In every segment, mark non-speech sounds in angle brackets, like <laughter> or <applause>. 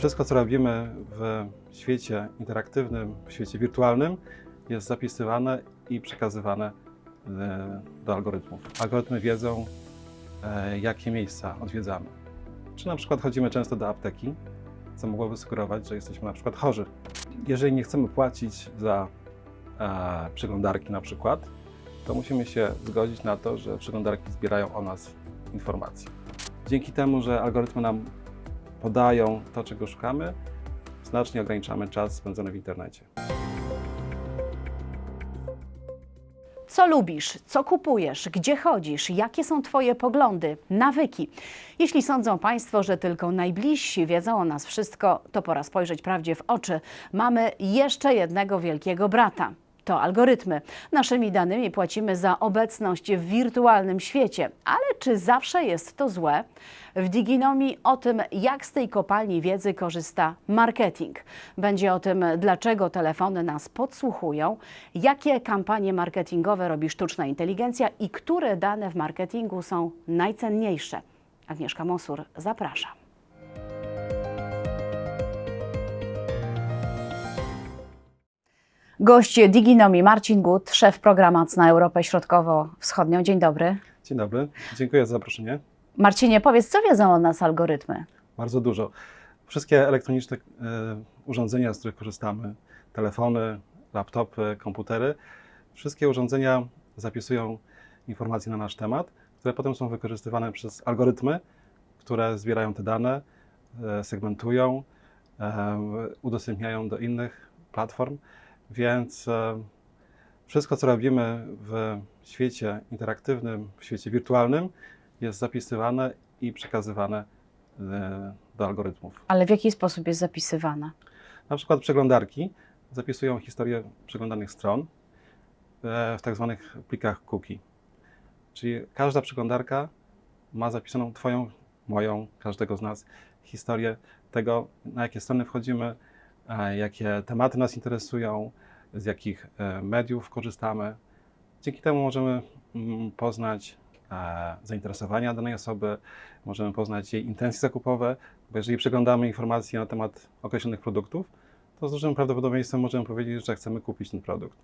Wszystko, co robimy w świecie interaktywnym, w świecie wirtualnym, jest zapisywane i przekazywane e, do algorytmów. Algorytmy wiedzą, e, jakie miejsca odwiedzamy. Czy na przykład chodzimy często do apteki, co mogłoby sugerować, że jesteśmy na przykład chorzy. Jeżeli nie chcemy płacić za e, przeglądarki na przykład, to musimy się zgodzić na to, że przeglądarki zbierają o nas informacje. Dzięki temu, że algorytmy nam podają to, czego szukamy, znacznie ograniczamy czas spędzony w internecie. Co lubisz, co kupujesz, gdzie chodzisz, jakie są Twoje poglądy, nawyki. Jeśli sądzą Państwo, że tylko najbliżsi wiedzą o nas wszystko, to pora spojrzeć prawdzie w oczy. Mamy jeszcze jednego wielkiego brata. To algorytmy. Naszymi danymi płacimy za obecność w wirtualnym świecie. Ale czy zawsze jest to złe? W Diginomii o tym, jak z tej kopalni wiedzy korzysta marketing. Będzie o tym, dlaczego telefony nas podsłuchują, jakie kampanie marketingowe robi sztuczna inteligencja i które dane w marketingu są najcenniejsze. Agnieszka Mosur, zapraszam. Gość Diginomi Marcin Gut, szef programu na Europę Środkowo-Wschodnią. Dzień dobry. Dzień dobry, dziękuję za zaproszenie. Marcinie, powiedz, co wiedzą o nas algorytmy? Bardzo dużo. Wszystkie elektroniczne e, urządzenia, z których korzystamy, telefony, laptopy, komputery, wszystkie urządzenia zapisują informacje na nasz temat, które potem są wykorzystywane przez algorytmy, które zbierają te dane, e, segmentują, e, udostępniają do innych platform, więc e, wszystko, co robimy w świecie interaktywnym, w świecie wirtualnym, jest zapisywane i przekazywane e, do algorytmów. Ale w jaki sposób jest zapisywana? Na przykład przeglądarki zapisują historię przeglądanych stron e, w tak zwanych plikach cookie. Czyli każda przeglądarka ma zapisaną Twoją, moją, każdego z nas historię tego, na jakie strony wchodzimy, jakie tematy nas interesują, z jakich e, mediów korzystamy. Dzięki temu możemy mm, poznać e, zainteresowania danej osoby, możemy poznać jej intencje zakupowe, bo jeżeli przeglądamy informacje na temat określonych produktów, to z dużym prawdopodobieństwem możemy powiedzieć, że chcemy kupić ten produkt.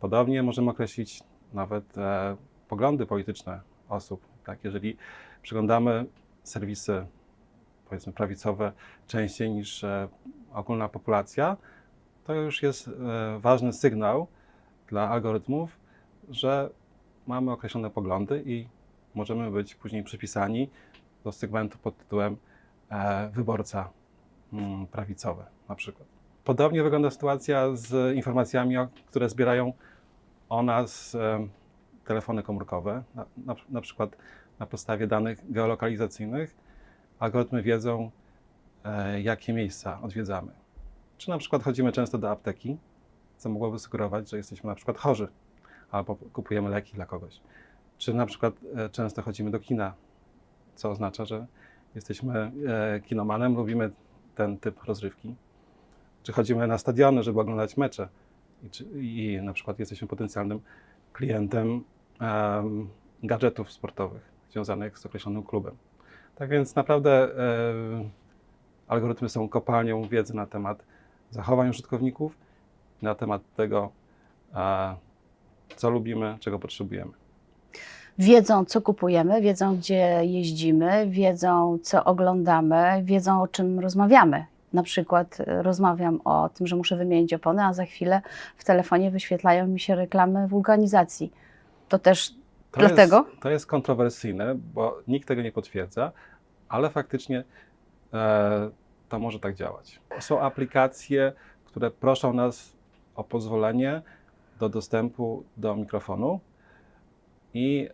Podobnie możemy określić nawet e, poglądy polityczne osób. Tak? Jeżeli przeglądamy serwisy, powiedzmy, prawicowe częściej niż e, ogólna populacja, to już jest e, ważny sygnał dla algorytmów, że mamy określone poglądy i możemy być później przypisani do segmentu pod tytułem e, wyborca mm, prawicowy na przykład. Podobnie wygląda sytuacja z informacjami, które zbierają o nas e, telefony komórkowe. Na, na, na przykład na podstawie danych geolokalizacyjnych algorytmy wiedzą, jakie miejsca odwiedzamy. Czy na przykład chodzimy często do apteki, co mogłoby sugerować, że jesteśmy na przykład chorzy, albo kupujemy leki dla kogoś. Czy na przykład e, często chodzimy do kina, co oznacza, że jesteśmy e, kinomanem, lubimy ten typ rozrywki. Czy chodzimy na stadiony, żeby oglądać mecze i, czy, i na przykład jesteśmy potencjalnym klientem em, gadżetów sportowych związanych z określonym klubem. Tak więc naprawdę e, algorytmy są kopalnią wiedzy na temat zachowań użytkowników, na temat tego, e, co lubimy, czego potrzebujemy. Wiedzą, co kupujemy, wiedzą, gdzie jeździmy, wiedzą, co oglądamy, wiedzą, o czym rozmawiamy. Na przykład e, rozmawiam o tym, że muszę wymienić opony, a za chwilę w telefonie wyświetlają mi się reklamy wulkanizacji. To też To Dlatego? Jest, to jest kontrowersyjne, bo nikt tego nie potwierdza, ale faktycznie to może tak działać. Są aplikacje, które proszą nas o pozwolenie do dostępu do mikrofonu i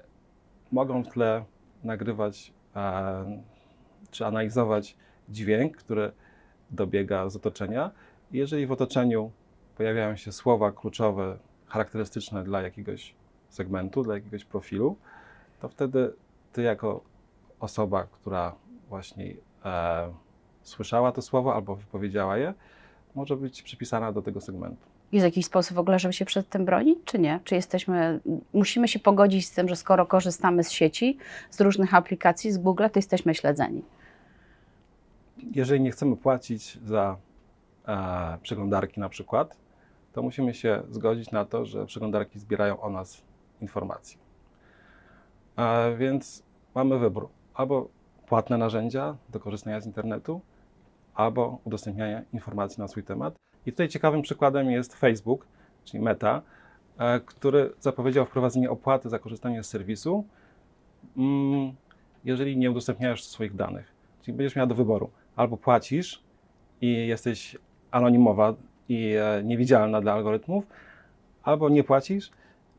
mogą w tle nagrywać e, czy analizować dźwięk, który dobiega z otoczenia. Jeżeli w otoczeniu pojawiają się słowa kluczowe, charakterystyczne dla jakiegoś segmentu, dla jakiegoś profilu, to wtedy ty jako osoba, która właśnie e, słyszała to słowo albo wypowiedziała je, może być przypisana do tego segmentu. jest jakiś sposób w ogóle, żeby się przed tym bronić, czy nie? Czy jesteśmy, musimy się pogodzić z tym, że skoro korzystamy z sieci, z różnych aplikacji, z Google, to jesteśmy śledzeni? jeżeli nie chcemy płacić za e, przeglądarki na przykład, to musimy się zgodzić na to, że przeglądarki zbierają o nas informacje. E, więc mamy wybór. Albo płatne narzędzia do korzystania z internetu, albo udostępnianie informacji na swój temat. I tutaj ciekawym przykładem jest Facebook, czyli Meta, e, który zapowiedział wprowadzenie opłaty za korzystanie z serwisu, mm, jeżeli nie udostępniasz swoich danych. Czyli będziesz miał do wyboru. Albo płacisz i jesteś anonimowa i e, niewidzialna dla algorytmów, albo nie płacisz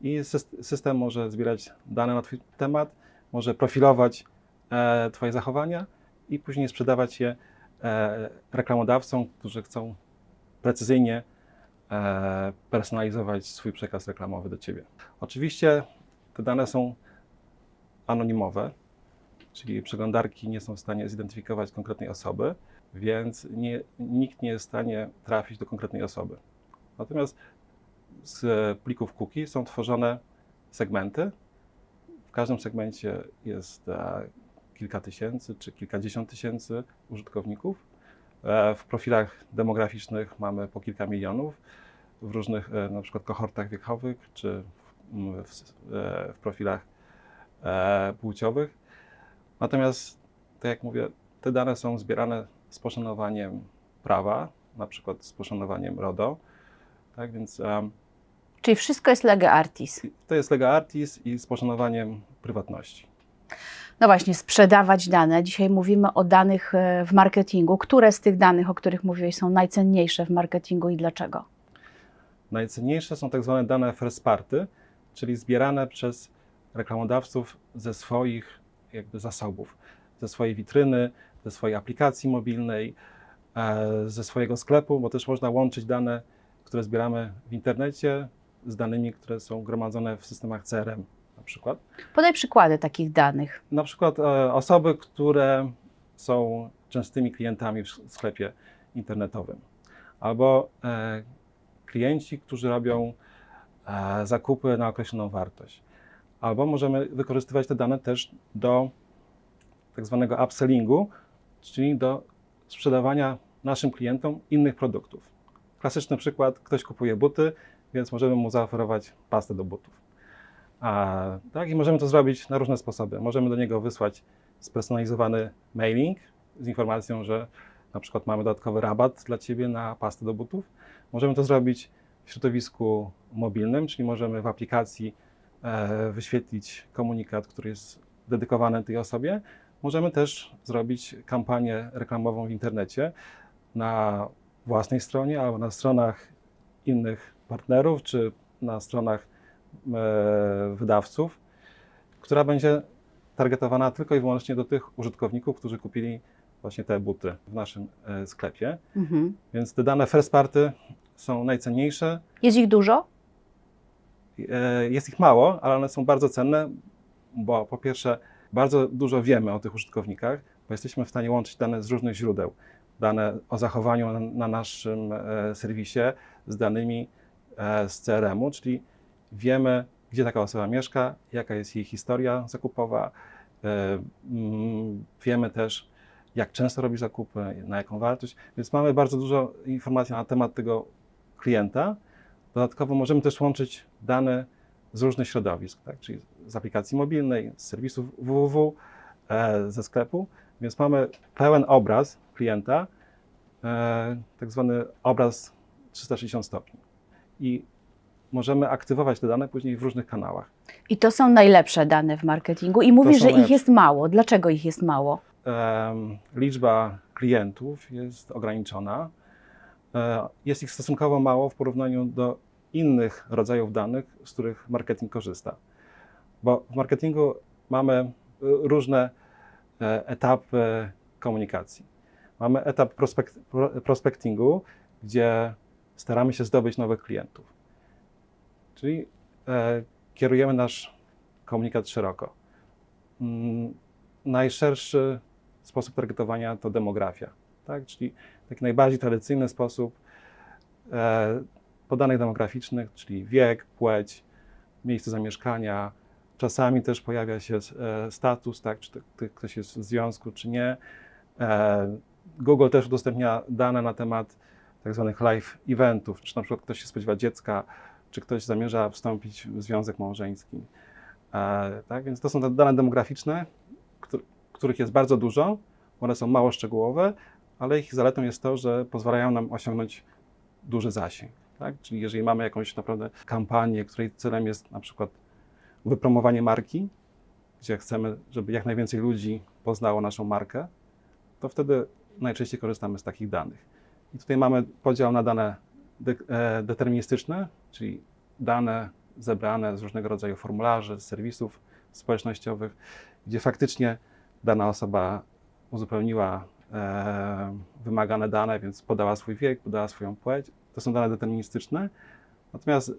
i sys- system może zbierać dane na Twój temat, może profilować Twoje zachowania i później sprzedawać je e, reklamodawcom, którzy chcą precyzyjnie e, personalizować swój przekaz reklamowy do Ciebie. Oczywiście te dane są anonimowe, czyli przeglądarki nie są w stanie zidentyfikować konkretnej osoby, więc nie, nikt nie jest w stanie trafić do konkretnej osoby. Natomiast z plików cookie są tworzone segmenty. W każdym segmencie jest e, kilka tysięcy czy kilkadziesiąt tysięcy użytkowników. E, w profilach demograficznych mamy po kilka milionów, w różnych e, na przykład kohortach wiekowych czy w, m, w, s- e, w profilach płciowych. Natomiast, tak jak mówię, te dane są zbierane z poszanowaniem prawa, na przykład z poszanowaniem RODO. Tak więc Czyli wszystko jest lega artis. to jest lega artis i z poszanowaniem prywatności. No właśnie, sprzedawać dane. Dzisiaj mówimy o danych e, w marketingu. Które z tych danych, o których mówiłeś, są najcenniejsze w marketingu i dlaczego? Najcenniejsze są tak zwane dane first party, czyli zbierane przez reklamodawców ze swoich jakby zasobów, ze swojej witryny, ze swojej aplikacji mobilnej, e, ze swojego sklepu, bo też można łączyć dane, które zbieramy w internecie z danymi, które są gromadzone w systemach CRM przykład. Podaj przykłady takich danych. Na przykład e, osoby, które są częstymi klientami w sklepie internetowym, albo e, klienci, którzy robią e, zakupy na określoną wartość. Albo możemy wykorzystywać te dane też do tak zwanego upsellingu, czyli do sprzedawania naszym klientom innych produktów. Klasyczny przykład, ktoś kupuje buty, więc możemy mu zaoferować pastę do butów. A, tak, i możemy to zrobić na różne sposoby. Możemy do niego wysłać spersonalizowany mailing z informacją, że na przykład mamy dodatkowy rabat dla Ciebie na pastę do butów. Możemy to zrobić w środowisku mobilnym, czyli możemy w aplikacji e, wyświetlić komunikat, który jest dedykowany tej osobie. Możemy też zrobić kampanię reklamową w internecie na własnej stronie albo na stronach innych partnerów, czy na stronach wydawców, która będzie targetowana tylko i wyłącznie do tych użytkowników, którzy kupili właśnie te buty w naszym e, sklepie. Mhm. Więc te dane first party są najcenniejsze. Jest ich dużo? E, Jest ich mało, ale one są bardzo cenne, bo po pierwsze bardzo dużo wiemy o tych użytkownikach, bo jesteśmy w stanie łączyć dane z różnych źródeł. Dane o zachowaniu na, na naszym e, serwisie z danymi e, z CRM-u, czyli wiemy, gdzie taka osoba mieszka, jaka jest jej historia zakupowa. E, mm, Wiemy też, jak często robi zakupy, na jaką wartość, więc mamy bardzo dużo informacji na temat tego klienta. Dodatkowo możemy też łączyć dane z różnych środowisk, tak? czyli z aplikacji mobilnej, z serwisów www, e, ze sklepu, więc mamy pełen obraz klienta, e, tak zwany obraz 360 stopni. I możemy aktywować te dane później w różnych kanałach. I to są najlepsze dane w marketingu. I mówisz, że ich jest mało. Dlaczego ich jest mało? Liczba klientów jest ograniczona. E, Jest ich stosunkowo mało w porównaniu do innych rodzajów danych, z których marketing korzysta. Bo w marketingu mamy y, różne e, etapy komunikacji. Mamy etap prospekt, pro- prospectingu, gdzie staramy się zdobyć nowych klientów. Czyli e, kierujemy nasz komunikat szeroko. Mm, najszerszy sposób targetowania to demografia, tak? czyli taki najbardziej tradycyjny sposób e, demograficznych, czyli wiek, płeć, miejsce zamieszkania. Czasami też pojawia się e, status, tak? czy to, to ktoś jest w związku, czy nie. E, Google też udostępnia dane na temat tak zwanych live eventów, czy na przykład ktoś się spodziewa dziecka, czy ktoś zamierza wstąpić w związek małżeński. E, tak, więc to są dane demograficzne, któ- których jest bardzo dużo. One są mało szczegółowe, ale ich zaletą jest to, że pozwalają nam osiągnąć duży zasięg. Tak? Czyli jeżeli mamy jakąś naprawdę kampanię, której celem jest na przykład wypromowanie marki, gdzie chcemy, żeby jak najwięcej ludzi poznało naszą markę, to wtedy najczęściej korzystamy z takich danych. I tutaj mamy podział na dane de- e, deterministyczne, czyli dane zebrane z różnego rodzaju formularzy, serwisów społecznościowych, gdzie faktycznie dana osoba uzupełniła e, wymagane dane, więc podała swój wiek, podała swoją płeć. To są dane deterministyczne. Natomiast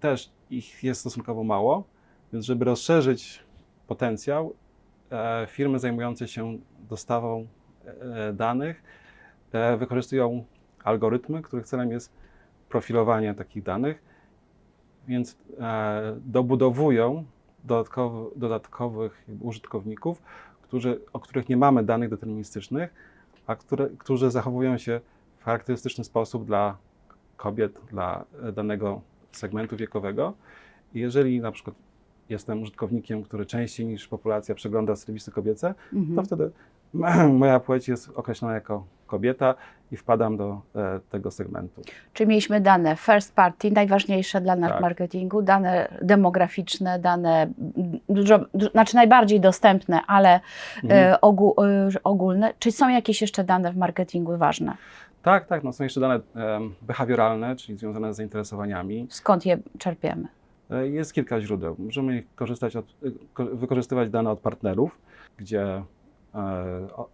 też ich jest stosunkowo mało, więc żeby rozszerzyć potencjał, e, firmy zajmujące się dostawą e, danych e, wykorzystują algorytmy, których celem jest profilowanie takich danych, więc e, dobudowują dodatkowo, dodatkowych użytkowników, którzy, o których nie mamy danych deterministycznych, a które, którzy zachowują się w charakterystyczny sposób dla kobiet, dla e, danego segmentu wiekowego. I jeżeli na przykład jestem użytkownikiem, który częściej niż populacja przegląda serwisy kobiece, Mhm. to wtedy <clears throat> moja płeć jest określona jako kobieta i wpadam do e, tego segmentu. Czyli mieliśmy dane first party, najważniejsze dla nas Tak. marketingu, dane demograficzne, dane dużo, du- znaczy najbardziej dostępne, ale Mhm. e, ogół, e, ogólne. Czy są jakieś jeszcze dane w marketingu ważne? Tak, tak, no są jeszcze dane behawioralne, czyli związane z zainteresowaniami. Skąd je czerpiemy? Jest kilka źródeł. Możemy korzystać od, ko- wykorzystywać dane od partnerów, gdzie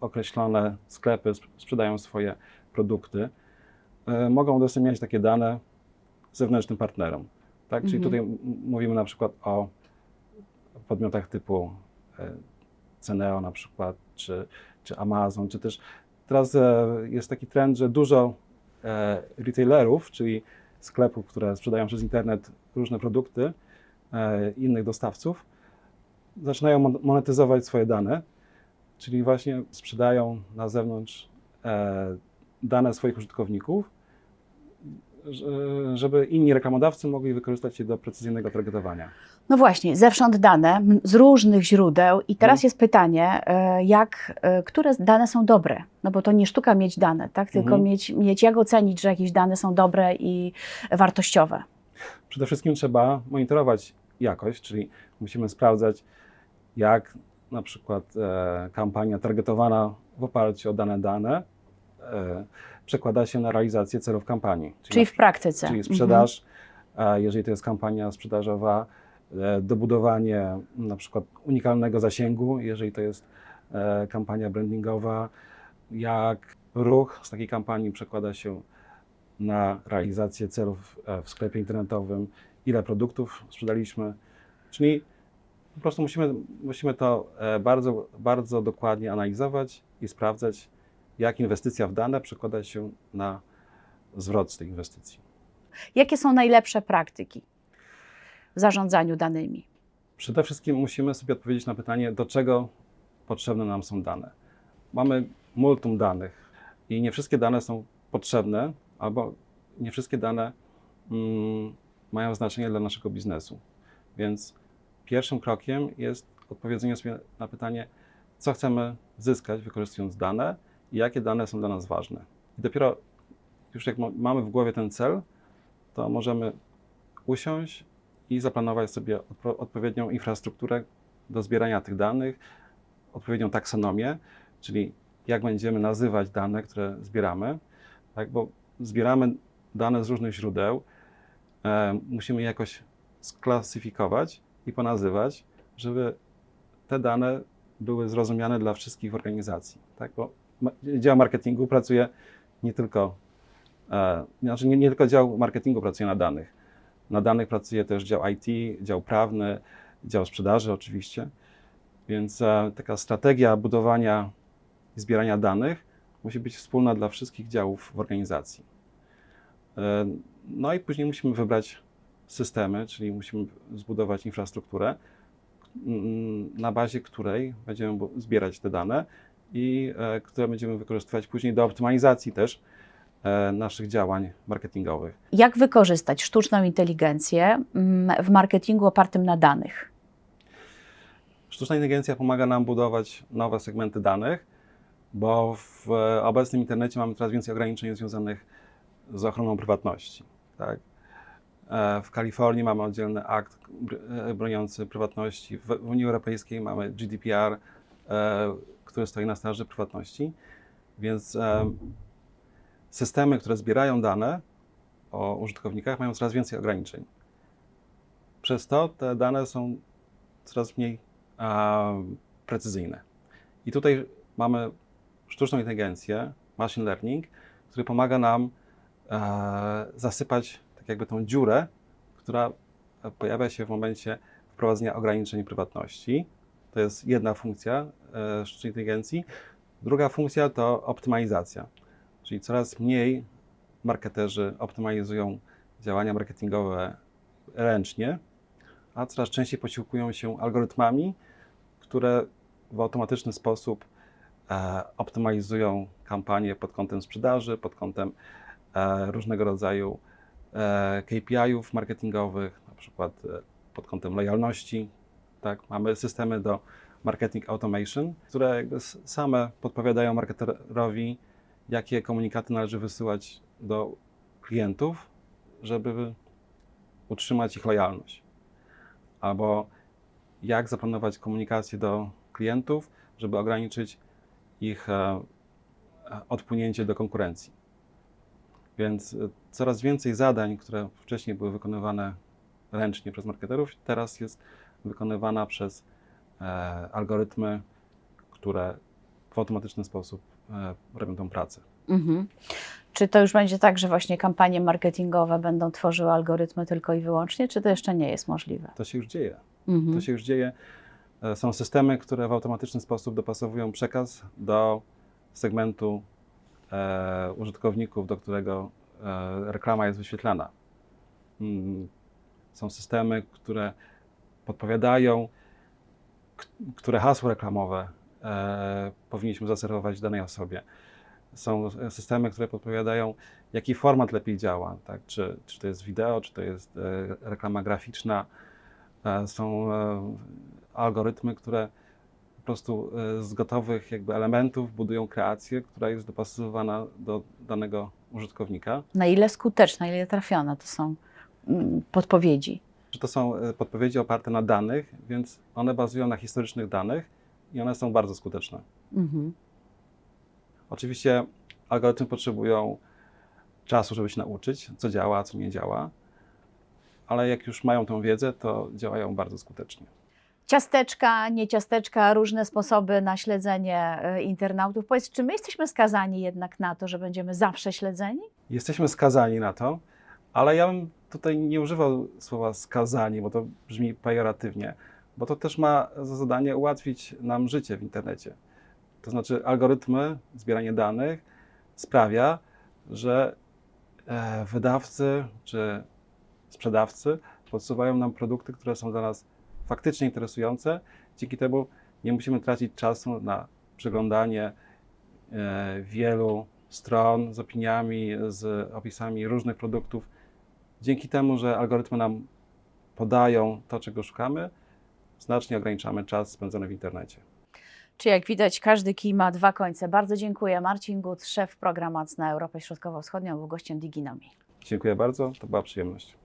określone sklepy sp- sprzedają swoje produkty. E, Mogą udostępniać takie dane zewnętrznym partnerom. Tak? Czyli Mhm. tutaj mówimy na przykład o podmiotach typu e, Ceneo na przykład, czy, czy Amazon, czy też teraz e, jest taki trend, że dużo e, retailerów, czyli sklepów, które sprzedają przez internet różne produkty e, innych dostawców, zaczynają mon- monetyzować swoje dane, czyli właśnie sprzedają na zewnątrz e, dane swoich użytkowników, żeby inni reklamodawcy mogli wykorzystać je do precyzyjnego targetowania. No właśnie, zewsząd dane z różnych źródeł i teraz Mhm. jest pytanie, e, jak, e, które dane są dobre? No bo to nie sztuka mieć dane, tak? Tylko Mhm. mieć, mieć, jak ocenić, że jakieś dane są dobre i wartościowe. Przede wszystkim trzeba monitorować jakość, czyli musimy sprawdzać, jak na przykład e, kampania targetowana w oparciu o dane dane e, przekłada się na realizację celów kampanii. Czyli na w praktyce. czyli Mhm. sprzedaż, a jeżeli to jest kampania sprzedażowa, e, dobudowanie na przykład unikalnego zasięgu, jeżeli to jest e, kampania brandingowa, jak ruch z takiej kampanii przekłada się na realizację celów e, w sklepie internetowym, ile produktów sprzedaliśmy, czyli po prostu musimy, musimy to e, bardzo, bardzo dokładnie analizować i sprawdzać, jak inwestycja w dane przekłada się na zwrot z tej inwestycji. Jakie są najlepsze praktyki w zarządzaniu danymi? Przede wszystkim musimy sobie odpowiedzieć na pytanie, do czego potrzebne nam są dane. Mamy multum danych i nie wszystkie dane są potrzebne, albo nie wszystkie dane mm, mają znaczenie dla naszego biznesu. Więc pierwszym krokiem jest odpowiedzenie sobie na pytanie, co chcemy zyskać wykorzystując dane i jakie dane są dla nas ważne. I dopiero już jak ma- mamy w głowie ten cel, to możemy usiąść i zaplanować sobie odpo- odpowiednią infrastrukturę do zbierania tych danych, odpowiednią taksonomię, czyli jak będziemy nazywać dane, które zbieramy, tak, bo zbieramy dane z różnych źródeł, e, musimy jakoś sklasyfikować i ponazywać, żeby te dane były zrozumiane dla wszystkich organizacji, tak, bo dział marketingu pracuje nie tylko, e, znaczy nie, nie tylko dział marketingu pracuje na danych, na danych pracuje też dział IT, dział prawny, dział sprzedaży oczywiście. Więc e, taka strategia budowania i zbierania danych musi być wspólna dla wszystkich działów w organizacji. E, no i później musimy wybrać systemy, czyli musimy zbudować infrastrukturę, mm, na bazie której będziemy zbierać te dane i e, które będziemy wykorzystywać później do optymalizacji też e, naszych działań marketingowych. Jak wykorzystać sztuczną inteligencję mm, w marketingu opartym na danych? Sztuczna inteligencja pomaga nam budować nowe segmenty danych, bo w e, obecnym internecie mamy coraz więcej ograniczeń związanych z ochroną prywatności. Tak? E, W Kalifornii mamy oddzielny akt e, broniący prywatności. W Unii Europejskiej mamy GDPR, e, który stoi na straży prywatności. Więc systemy, które zbierają dane o użytkownikach, mają coraz więcej ograniczeń. Przez to te dane są coraz mniej precyzyjne. I tutaj mamy sztuczną inteligencję, machine learning, który pomaga nam zasypać tak jakby tą dziurę, która pojawia się w momencie wprowadzenia ograniczeń prywatności. To jest jedna funkcja e, sztucznej inteligencji. Druga funkcja to optymalizacja, czyli coraz mniej marketerzy optymalizują działania marketingowe ręcznie, a coraz częściej posiłkują się algorytmami, które w automatyczny sposób e, optymalizują kampanie pod kątem sprzedaży, pod kątem e, różnego rodzaju KPI-ów marketingowych, na przykład e, pod kątem lojalności. Tak? Mamy systemy do marketing automation, które jakby same podpowiadają marketerowi, jakie komunikaty należy wysyłać do klientów, żeby utrzymać ich lojalność albo jak zaplanować komunikację do klientów, żeby ograniczyć ich e, e, odpłynięcie do konkurencji. Więc e, coraz więcej zadań, które wcześniej były wykonywane ręcznie przez marketerów, teraz jest wykonywana przez e, algorytmy, które w automatyczny sposób e, robią tą pracę. Mhm. Czy to już będzie tak, że właśnie kampanie marketingowe będą tworzyły algorytmy tylko i wyłącznie, czy to jeszcze nie jest możliwe? To się już dzieje. Mhm. To się już dzieje. E, Są systemy, które w automatyczny sposób dopasowują przekaz do segmentu użytkowników, do którego e, reklama jest wyświetlana. Mm, Są systemy, które podpowiadają, które hasło reklamowe e, powinniśmy zaserwować danej osobie. Są e, systemy, które podpowiadają, jaki format lepiej działa, tak? czy, czy to jest wideo, czy to jest e, reklama graficzna. E, Są e, algorytmy, które prostu e, z gotowych jakby elementów budują kreację, która jest dopasowywana do danego użytkownika. Na ile skuteczne, na ile trafione to są mm, podpowiedzi? To są e, podpowiedzi oparte na danych, więc one bazują na historycznych danych i one są bardzo skuteczne. Mhm. Oczywiście algorytmy potrzebują czasu, żeby się nauczyć, co działa, co nie działa, ale jak już mają tą wiedzę, to działają bardzo skutecznie. Ciasteczka, nie ciasteczka, różne sposoby na śledzenie e, internautów. Powiedz, czy my jesteśmy skazani jednak na to, że będziemy zawsze śledzeni? Jesteśmy skazani na to, ale ja bym tutaj nie używał słowa skazani, bo to brzmi pejoratywnie, bo to też ma za zadanie ułatwić nam życie w internecie. To znaczy, algorytmy, zbieranie danych sprawia, że e, wydawcy czy sprzedawcy podsuwają nam produkty, które są dla nas faktycznie interesujące. Dzięki temu nie musimy tracić czasu na przeglądanie e, wielu stron z opiniami, z opisami różnych produktów. Dzięki temu, że algorytmy nam podają to, czego szukamy, znacznie ograniczamy czas spędzony w internecie. Czy jak widać, każdy kij ma dwa końce. Bardzo dziękuję. Marcin Gut, szef programu na Europę Środkowo-Wschodnią, był gościem Diginomii. Dziękuję bardzo, to była przyjemność.